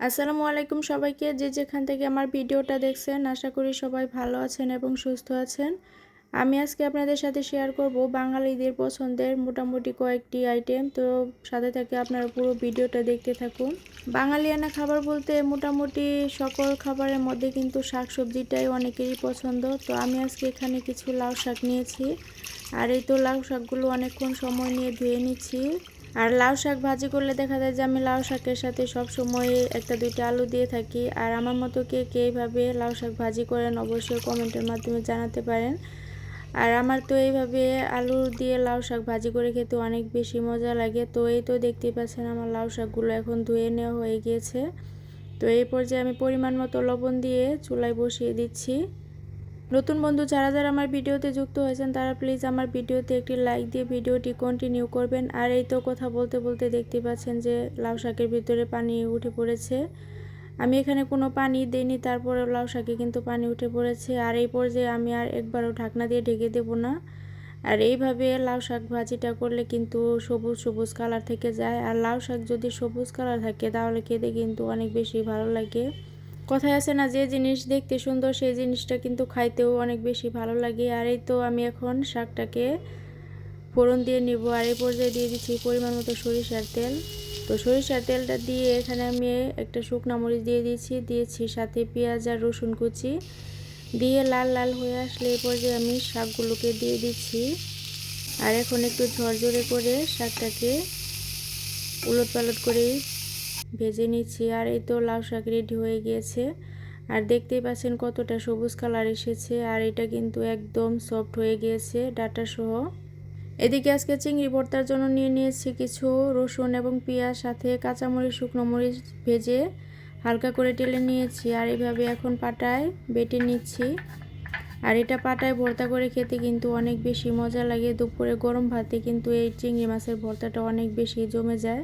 আসসালামু আলাইকুম সবাইকে। যে যেখান থেকে আমার ভিডিওটা দেখছেন, আশা করি সবাই ভালো আছেন এবং সুস্থ আছেন। আমি আজকে আপনাদের সাথে শেয়ার করব বাঙালিদের পছন্দের মোটামুটি কয়েকটি আইটেম তো সাথে থেকে আপনারা পুরো ভিডিওটা দেখতে থাকুন। বাঙালিয়ানা খাবার বলতে মোটামুটি সকল খাবারের মধ্যে কিন্তু শাক সবজিটাই অনেকেরই পছন্দ। তো আমি আজকে এখানে কিছু লাউ শাক নিয়েছি। আর এই তো লাউ শাকগুলো অনেকক্ষণ সময় নিয়ে ধুয়ে নিচ্ছি। আর লাউ শাক ভাজি করলে দেখা যায় যে আমি লাউ শাকের সাথে সব সময় একটা দুইটা আলু দিয়ে থাকি। আর আমার মতো কে কে এইভাবে লাউ শাক ভাজি করেন অবশ্যই কমেন্টের মাধ্যমে জানাতে পারেন। আর আমার তো এইভাবে আলু দিয়ে লাউ শাক ভাজি করে খেতে অনেক বেশি মজা লাগে। তো এই তো দেখতেই পাচ্ছেন আমার লাউ শাকগুলো এখন ধুয়ে নেওয়া হয়ে গিয়েছে। তো এই পর্যায়ে আমি পরিমাণ মতো লবণ দিয়ে চুলায় বসিয়ে দিচ্ছি। নতুন বন্ধু যারা যারা আমার ভিডিওতে যুক্ত হয়েছেন, তারা প্লিজ আমার ভিডিওতে একটি লাইক দিয়ে ভিডিওটি কন্টিনিউ করবেন। আর এই তো কথা বলতে বলতে দেখতে পাচ্ছেন যে লাউ শাকের ভিতরে পানি উঠে পড়েছে। আমি এখানে কোনো পানি দিইনি, তারপরে লাউ শাকে কিন্তু পানি উঠে পড়েছে। আর এই পর্যায়ে আমি আর একবারও ঢাকনা দিয়ে ঢেকে দেব না। আর এইভাবে লাউ শাক ভাজিটা করলে কিন্তু সবুজ সবুজ কালার থেকে যায়। আর লাউ শাক যদি সবুজ কালার থাকে, তাহলে খেতে কিন্তু অনেক বেশি ভালো লাগে। কথায় আছে না, যে জিনিস দেখতে সুন্দর, সেই জিনিসটা কিন্তু খাইতেও অনেক বেশি ভালো লাগে। আর এই তো আমি এখন শাকটাকে ফোড়ন দিয়ে নিব। আর এই পর্যায়ে দিয়ে দিচ্ছি পরিমাণ মতো সরিষার তেল। তো সরিষার তেলটা দিয়ে এখানে আমি একটা শুকনা মরিচ দিয়ে দিয়েছি দিয়েছি সাথে পেঁয়াজ আর রসুন কুচি। দিয়ে লাল লাল হয়ে আসলে এই পর্যায়ে আমি শাকগুলোকে দিয়ে দিচ্ছি। আর এখন একটু ঝরঝরে করে শাকটাকে উলট পালট করে ভেজে নিচ্ছি আর এই তো লাউ শাক রেডি হয়ে গিয়েছে আর দেখতেই পাচ্ছেন কতটা সবুজ কালার এসেছে আর এটা কিন্তু একদম সফট হয়ে গিয়েছে ডাটা সহ এদিকে আজকে চিংড়ি ভর্তার জন্য নিয়ে নিয়েছি কিছু রসুন এবং পেঁয়াজ, সাথে কাঁচামরিচ, শুকনো মরিচ ভেজে হালকা করে টেলে নিয়েছি আর এইভাবে এখন পাটায় বেটে নিচ্ছি। আর এটা পাটায় ভর্তা করে খেতে কিন্তু অনেক বেশি মজা লাগে। দুপুরে গরম ভাতে কিন্তু এই চিংড়ি মাছের ভর্তাটা অনেক বেশি জমে যায়।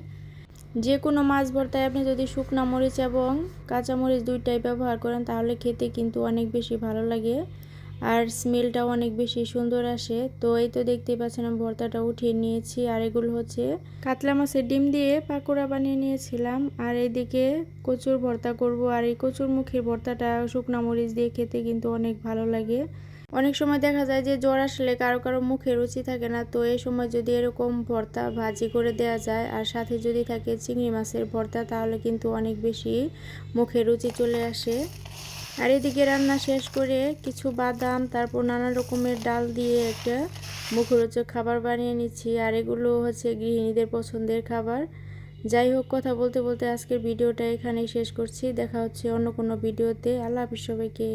যে কোনো মাছ ভর্তায় আপনি যদি শুকনা মরিচ এবং কাঁচা মরিচ দুইটাই ব্যবহার করেন, তাহলে খেতে কিন্তু অনেক বেশি ভালো লাগে আর স্মেলটাও অনেক বেশি সুন্দর আসে। তো এই তো দেখতেই পাচ্ছেন আমি ভর্তাটা উঠিয়ে নিয়েছি আর এগুলো হচ্ছে কাতলা মাছের ডিম দিয়ে পাকোড়া বানিয়ে নিয়েছিলাম। আর এইদিকে কচুর ভর্তা করব আর এই কচুর মুখের ভর্তাটা শুকনা মরিচ দিয়ে খেতে কিন্তু অনেক ভালো লাগে। অনেক সময় দেখা যায় যে জ্বর আসলে কারও কারও মুখে রুচি থাকে না। তো এই সময় যদি এরকম ভর্তা ভাজি করে দেওয়া যায় আর সাথে যদি থাকে চিংড়ি মাছের ভর্তা, তাহলে কিন্তু অনেক বেশি মুখে রুচি চলে আসে। আর এদিকে রান্না শেষ করে কিছু বাদাম, তারপর নানা রকমের ডাল দিয়ে একটা মুখরোচক খাবার বানিয়ে নিচ্ছি। আর এগুলো হচ্ছে গৃহিণীদের পছন্দের খাবার। যাই হোক, কথা বলতে বলতে আজকের ভিডিওটা এখানেই শেষ করছি। দেখা হচ্ছে অন্য কোনো ভিডিওতে। আল্লাহ হাফিজ সবাইকে।